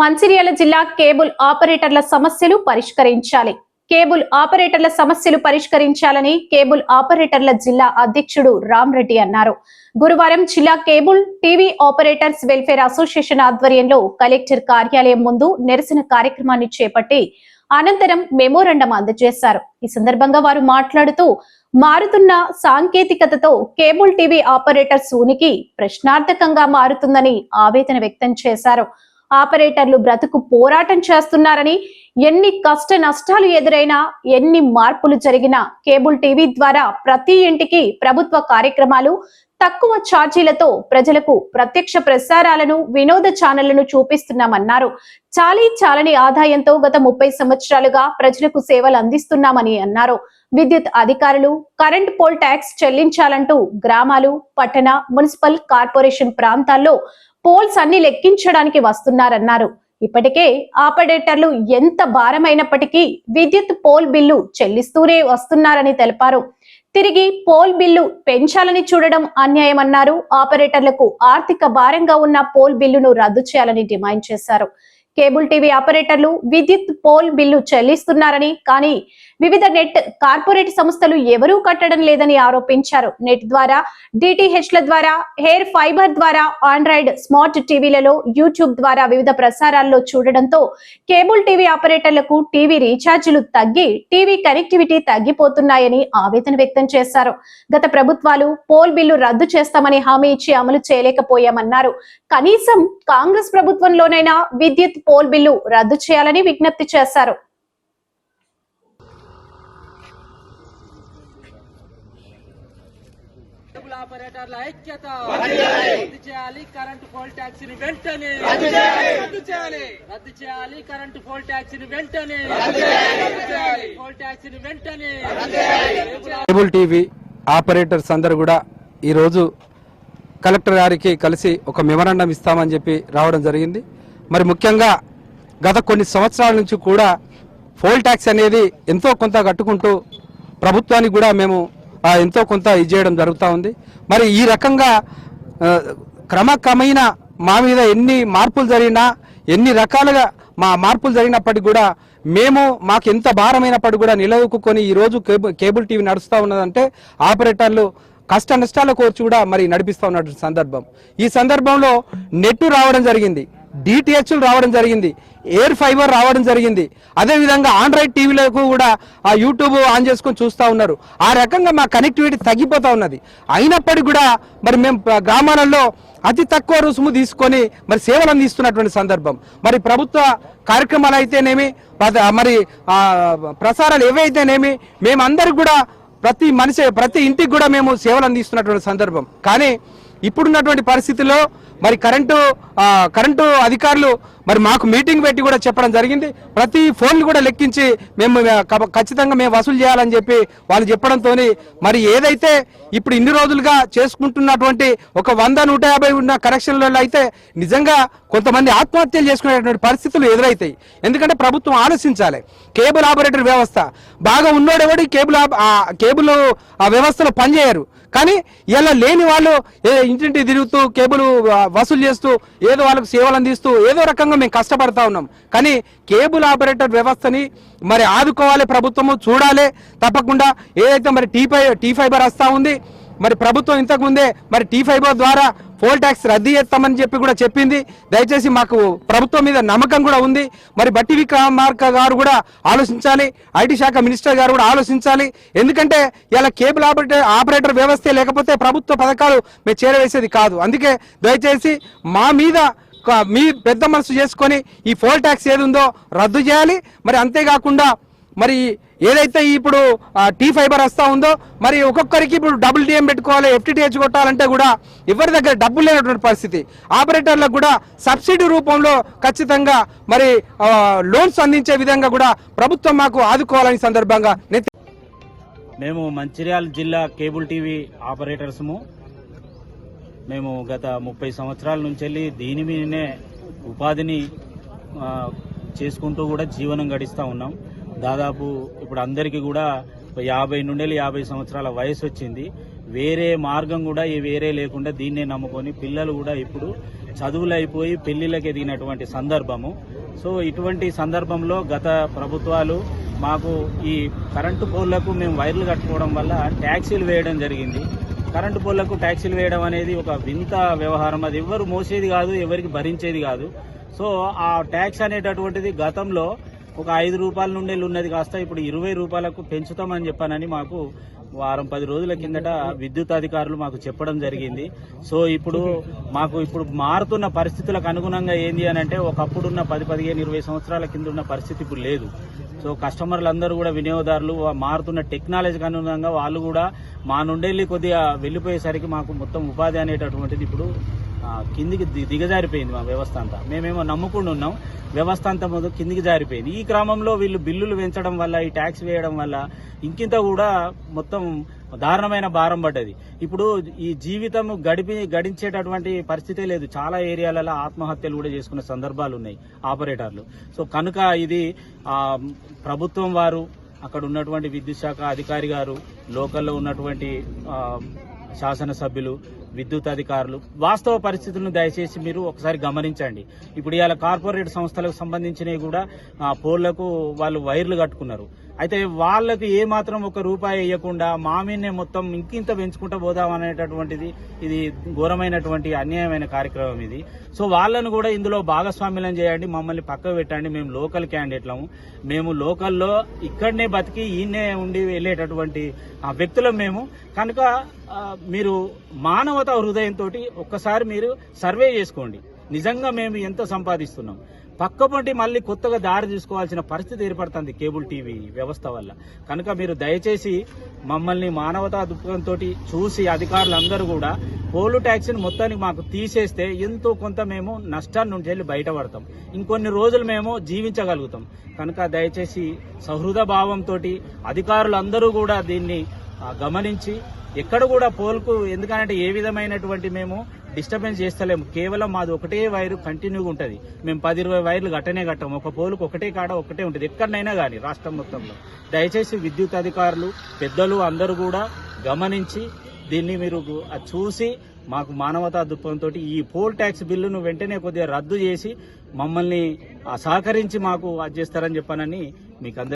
మంచిర్యాల జిల్లా కేబుల్ ఆపరేటర్ల సమస్యలు పరిష్కరించాలి. కేబుల్ ఆపరేటర్ల సమస్యలు పరిష్కరించాలని కేబుల్ ఆపరేటర్ల జిల్లా అధ్యక్షుడు రామ్ రెడ్డి అన్నారు. గురువారం జిల్లా cable TV operators welfare association ఆధ్వర్యంలో కలెక్టర్ కార్యాలయం ముందు నిరసన కార్యక్రమాన్ని చేపట్టి అనంతరం మెమోరండం అందజేశారు. ఈ సందర్భంగా వారు మాట్లాడుతూ మారుతున్న సాంకేతికతతో కేబుల్ టీవీ ఆపరేటర్స్ ఉనికి ప్రశ్నార్థకంగా మారుతుందని ఆవేదన వ్యక్తం చేశారు. ఆపరేటర్లు బ్రతుకు పోరాటం చేస్తున్నారని ఎన్ని కష్ట నష్టాలు ఎదురైనా ఎన్ని మార్పులు జరిగినా కేబుల్ టీవీ ద్వారా ప్రతి ఇంటికి ప్రభుత్వ కార్యక్రమాలు తక్కువ ఛార్జీలతో ప్రజలకు ప్రత్యక్ష ప్రసారాలను వినోద ఛానళ్ళను చూపిస్తున్నామన్నారు. చాలీ చాలని ఆదాయంతో గత ముప్పై సంవత్సరాలుగా ప్రజలకు సేవలు అందిస్తున్నామని అన్నారు. విద్యుత్ అధికారులు కరెంట్ పోల్ ట్యాక్స్ చెల్లించాలంటూ గ్రామాలు పట్టణ మున్సిపల్ కార్పొరేషన్ ప్రాంతాల్లో పోల్స్ అన్ని లెక్కించడానికి వస్తున్నారన్నారు. ఇప్పటికే ఆపరేటర్లు ఎంత భారమైనప్పటికీ విద్యుత్ పోల్ బిల్లు చెల్లిస్తూనే వస్తున్నారని తెలిపారు. తిరిగి పోల్ బిల్లు పెంచాలని చూడడం అన్యాయమన్నారు. ఆపరేటర్లకు ఆర్థిక భారంగా ఉన్న పోల్ బిల్లును రద్దు చేయాలని డిమాండ్ చేశారు. కేబుల్ టీవీ ఆపరేటర్లు విద్యుత్ పోల్ బిల్లు చెల్లిస్తున్నారని కానీ వివిధ నెట్ కార్పొరేట్ సంస్థలు ఎవరూ కట్టడం లేదని ఆరోపించారు. నెట్ ద్వారా డిటిహెచ్ ల ద్వారా హెయిర్ ఫైబర్ ద్వారా ఆండ్రాయిడ్ స్మార్ట్ టీవీలలో యూట్యూబ్ ద్వారా వివిధ ప్రసారాల్లో చూడడంతో కేబుల్ టీవీ ఆపరేటర్లకు టీవీ రీఛార్జీలు తగ్గి టీవీ కనెక్టివిటీ తగ్గిపోతున్నాయని ఆవేదన వ్యక్తం చేశారు. గత ప్రభుత్వాలు పోల్ బిల్లు రద్దు చేస్తామని హామీ ఇచ్చి అమలు చేయలేకపోయామన్నారు. కనీసం కాంగ్రెస్ ప్రభుత్వంలోనైనా విద్యుత్ పోల్ బిల్లు రద్దు చేయాలని విజ్ఞప్తి చేశారు. కేబుల్ ఆపరేటర్ల ఐక్యత. రద్దు చేయాలి కరెంటు పోల్ ట్యాక్స్ని వెంటనే. రద్దు చేయాలి. రద్దు చేయాలి. కరెంటు పోల్ ట్యాక్స్ని వెంటనే. రద్దు చేయాలి. పోల్ ట్యాక్స్ని వెంటనే కేబుల్ టీవీ ఆపరేటర్స్ అందరూ కూడా ఈరోజు కలెక్టర్ గారికి కలిసి ఒక మెమరాండం ఇస్తామని చెప్పి రావడం జరిగింది. మరి ముఖ్యంగా గత కొన్ని సంవత్సరాల నుంచి కూడా పోల్ ట్యాక్స్ అనేది ఎంతో కొంత కట్టుకుంటూ ప్రభుత్వానికి కూడా మేము ఎంతో కొంత ఇది చేయడం జరుగుతూ ఉంది. మరి ఈ రకంగా క్రమక్రమైన మా మీద ఎన్ని మార్పులు జరిగినా ఎన్ని రకాలుగా మా మార్పులు జరిగినప్పటికీ కూడా మేము మాకు ఎంత భారమైనప్పటికీ కూడా నిలదొక్కుని ఈ రోజు కేబుల్ కేబుల్ టీవీ నడుస్తూ ఉన్నదంటే ఆపరేటర్లు కష్ట నష్టాల కోర్చి కూడా మరి నడిపిస్తూ ఉన్నటువంటి సందర్భం. ఈ సందర్భంలో నెట్ రావడం జరిగింది. డిటిహెచ్లు రావడం జరిగింది. ఎయిర్ ఫైబర్ రావడం జరిగింది. అదేవిధంగా ఆండ్రాయిడ్ టీవీలకు కూడా ఆ యూట్యూబ్ ఆన్ చేసుకొని చూస్తూ ఉన్నారు. ఆ రకంగా మా కనెక్టివిటీ తగ్గిపోతూ ఉన్నది. అయినప్పటికీ కూడా మరి మేము గ్రామాలలో అతి తక్కువ రుసుము తీసుకొని మరి సేవలు అందిస్తున్నటువంటి సందర్భం. మరి ప్రభుత్వ కార్యక్రమాలు అయితేనేమి మరి ప్రసారాలు ఏవైతేనేమి మేమందరికి కూడా ప్రతి మనిషి ప్రతి ఇంటికి కూడా మేము సేవలు అందిస్తున్నటువంటి సందర్భం. కానీ ఇప్పుడున్నటువంటి పరిస్థితుల్లో మరి కరెంటు కరెంటు అధికారులు మరి మాకు మీటింగ్ పెట్టి కూడా చెప్పడం జరిగింది. ప్రతి ఫోన్లు కూడా లెక్కించి మేము ఖచ్చితంగా మేము వసూలు చేయాలని చెప్పి వాళ్ళు చెప్పడంతో మరి ఏదైతే ఇప్పుడు ఇన్ని రోజులుగా చేసుకుంటున్నటువంటి ఒక వంద నూట యాభై ఉన్న కనెక్షన్లలో అయితే నిజంగా కొంతమంది ఆత్మహత్యలు చేసుకునేటువంటి పరిస్థితులు ఎదురవుతాయి ఎందుకంటే ప్రభుత్వం ఆలోచించాలి. కేబుల్ ఆపరేటర్ వ్యవస్థ. బాగా ఉన్నోడెవడి కేబుల్ కేబుల్ ఆ వ్యవస్థలో పనిచేయరు. కానీ ఇలా లేని వాళ్ళు ఏ ఇంటింటి తిరుగుతూ కేబుల్ వసూలు చేస్తూ ఏదో వాళ్ళకు సేవలు అందిస్తూ ఏదో రకంగా మేము కష్టపడతా ఉన్నాం. కానీ కేబుల్ ఆపరేటర్ వ్యవస్థని మరి ఆదుకోవాలి ప్రభుత్వము చూడాలి. తప్పకుండా ఏదైతే మరి టీ ఫై టీ ఫైబర్ వస్తూ ఉంది మరి ప్రభుత్వం ఇంతకు ముందే మరి టీ ఫైబర్ ద్వారా పోల్ ట్యాక్స్ రద్దు చేస్తామని చెప్పి కూడా చెప్పింది. దయచేసి మాకు ప్రభుత్వం మీద నమ్మకం కూడా ఉంది. మరి బట్టి విక్రమార్క గారు కూడా ఆలోచించాలి. ఐటీ శాఖ మినిస్టర్ గారు కూడా ఆలోచించాలి. ఎందుకంటే ఇలా కేబుల్ ఆపరేటర్ ఆపరేటర్ వ్యవస్థే లేకపోతే ప్రభుత్వ పథకాలు మేము చేరవేసేది కాదు. అందుకే దయచేసి మా మీద మీ పెద్ద మనసు చేసుకొని ఈ పోల్ ట్యాక్స్ ఏది ఉందో రద్దు చేయాలి. మరి అంతేకాకుండా మరి ఏదైతే ఇప్పుడు టీ ఫైబర్ వస్తా ఉందో మరి ఒక్కొక్కరికి ఇప్పుడు డబుల్ డిఎం పెట్టుకోవాలి ఎఫ్టీటీహెచ్ కొట్టాలంటే కూడా ఎవరి దగ్గర డబ్బులు లేనటువంటి పరిస్థితి. ఆపరేటర్లకు కూడా సబ్సిడీ రూపంలో ఖచ్చితంగా మరి లోన్స్ అందించే విధంగా కూడా ప్రభుత్వం మాకు ఆదుకోవాలని సందర్భంగా మేము మంచిర్యాల జిల్లా కేబుల్ టీవీ ఆపరేటర్స్ము. మేము గత ముప్పై సంవత్సరాల నుంచి వెళ్ళి దీని మీదనే ఉపాధిని చేసుకుంటూ కూడా జీవనం గడిస్తూ ఉన్నాం. దాదాపు ఇప్పుడు అందరికీ కూడా యాభై నుండి యాభై సంవత్సరాల వయసు వచ్చింది వేరే మార్గం కూడా ఏ వేరే లేకుండా దీన్నే నమ్ముకొని పిల్లలు కూడా ఇప్పుడు చదువులు అయిపోయి పెళ్ళిళ్ళకి ఎదిగినటువంటి సందర్భము. సో ఇటువంటి సందర్భంలో గత ప్రభుత్వాలు మాకు ఈ కరెంటు పోల్లకు మేము వైర్లు కట్టుకోవడం వల్ల ట్యాక్సీలు వేయడం జరిగింది. కరెంటు పోల్లకు ట్యాక్సీలు వేయడం అనేది ఒక వింత వ్యవహారం. అది ఎవరు మోసేది కాదు ఎవరికి భరించేది కాదు. సో ఆ ట్యాక్స్ అనేటటువంటిది గతంలో ఒక ఐదు రూపాయల నుండి ఉన్నది కాస్త ఇప్పుడు ఇరవై రూపాయలకు పెంచుతామని చెప్పానని మాకు వారం పది రోజుల కిందట విద్యుత్ అధికారులు మాకు చెప్పడం జరిగింది. సో ఇప్పుడు మాకు ఇప్పుడు మారుతున్న పరిస్థితులకు అనుగుణంగా ఏంది అని అంటే ఒకప్పుడున్న పది పదిహేను ఇరవై సంవత్సరాల కింద ఉన్న పరిస్థితి ఇప్పుడు లేదు. సో కస్టమర్లు అందరూ కూడా వినియోగదారులు మారుతున్న టెక్నాలజీకి అనుగుణంగా వాళ్ళు కూడా మా నుండెళ్ళి కొద్దిగా వెళ్ళిపోయేసరికి మాకు మొత్తం ఉపాధి అనేటటువంటిది ఇప్పుడు కిందికి ది- దిగజారిపోయింది మా వ్యవస్థ అంతా. మేమేమో నమ్ముకుండా ఉన్నాం. వ్యవస్థ అంతా మొదలు కిందికి జారిపోయింది. ఈ క్రమంలో వీళ్ళు బిల్లులు పెంచడం వల్ల ఈ ట్యాక్స్ వేయడం వల్ల ఇంకింత కూడా మొత్తం దారుణమైన భారం పడ్డది. ఇప్పుడు ఈ జీవితం గడిపి గడించేటటువంటి పరిస్థితే లేదు. చాలా ఏరియాలలో ఆత్మహత్యలు కూడా చేసుకునే సందర్భాలు ఉన్నాయి ఆపరేటర్లు. సో కనుక ఇది ప్రభుత్వం వారు అక్కడ ఉన్నటువంటి విద్యుత్ శాఖ అధికారి గారు లోకల్లో ఉన్నటువంటి శాసనసభ్యులు విద్యుత్ అధికారులు. వాస్తవ పరిస్థితులను దయచేసి మీరు ఒకసారి గమనించండి. ఇప్పుడు ఇవాళ కార్పొరేట్ సంస్థలకు సంబంధించినవి కూడా ఆ, వాళ్ళు వైర్లు కట్టుకున్నారు. అయితే వాళ్ళకు ఏ మాత్రం ఒక రూపాయి ఇవ్వకుండా మామీనే మొత్తం ఇంకింత పెంచుకుంటూ పోదాం అనేటటువంటిది ఇది ఘోరమైనటువంటి అన్యాయమైన కార్యక్రమం ఇది. సో వాళ్ళను కూడా ఇందులో భాగస్వామ్యం చేయండి మమ్మల్ని పక్కకు పెట్టండి మేము లోకల్ క్యాండిడేట్లము. మేము లోకల్లో ఇక్కడనే బతికి ఈయనే ఉండి వెళ్ళేటటువంటి ఆ వ్యక్తులం మేము. కనుక మీరు మానవతా హృదయంతో ఒక్కసారి మీరు సర్వే చేసుకోండి. నిజంగా మేము ఎంత సంపాదిస్తున్నాం. పక్కపంటి మళ్ళీ కొత్తగా దారి తీసుకోవాల్సిన పరిస్థితి ఏర్పడుతుంది కేబుల్ టీవీ వ్యవస్థ వల్ల. కనుక మీరు దయచేసి మమ్మల్ని మానవతా దృక్పథంతో చూసి అధికారులందరూ కూడా పోలు ట్యాక్సీని మొత్తానికి మాకు తీసేస్తే ఎంతో కొంత మేము నష్టాన్ని నుంచి వెళ్ళి బయటపడతాం. ఇంకొన్ని రోజులు మేము జీవించగలుగుతాం. కనుక దయచేసి సహృద భావంతో అధికారులందరూ కూడా దీన్ని గమనించి ఎక్కడ కూడా పోల్కు ఎందుకంటే ఏ విధమైనటువంటి మేము డిస్టర్బెన్స్ చేస్తలేము. కేవలం మాది ఒకటే వైరు కంటిన్యూగా ఉంటుంది. మేము పది ఇరవై వైర్లు గట్టనే కట్టాము ఒక పోలుకు ఒకటే కాడ ఒకటే ఉంటుంది. ఎక్కడనైనా కానీ రాష్ట్రం మొత్తంలో. దయచేసి విద్యుత్ అధికారులు పెద్దలు అందరూ కూడా గమనించి దీన్ని మీరు అది చూసి మాకు మానవతా దృక్పథంతో ఈ పోల్ ట్యాక్స్ బిల్లును వెంటనే కొద్దిగా రద్దు చేసి మమ్మల్ని సహకరించి మాకు అది చేస్తారని చెప్పానని మీకు అందరికీ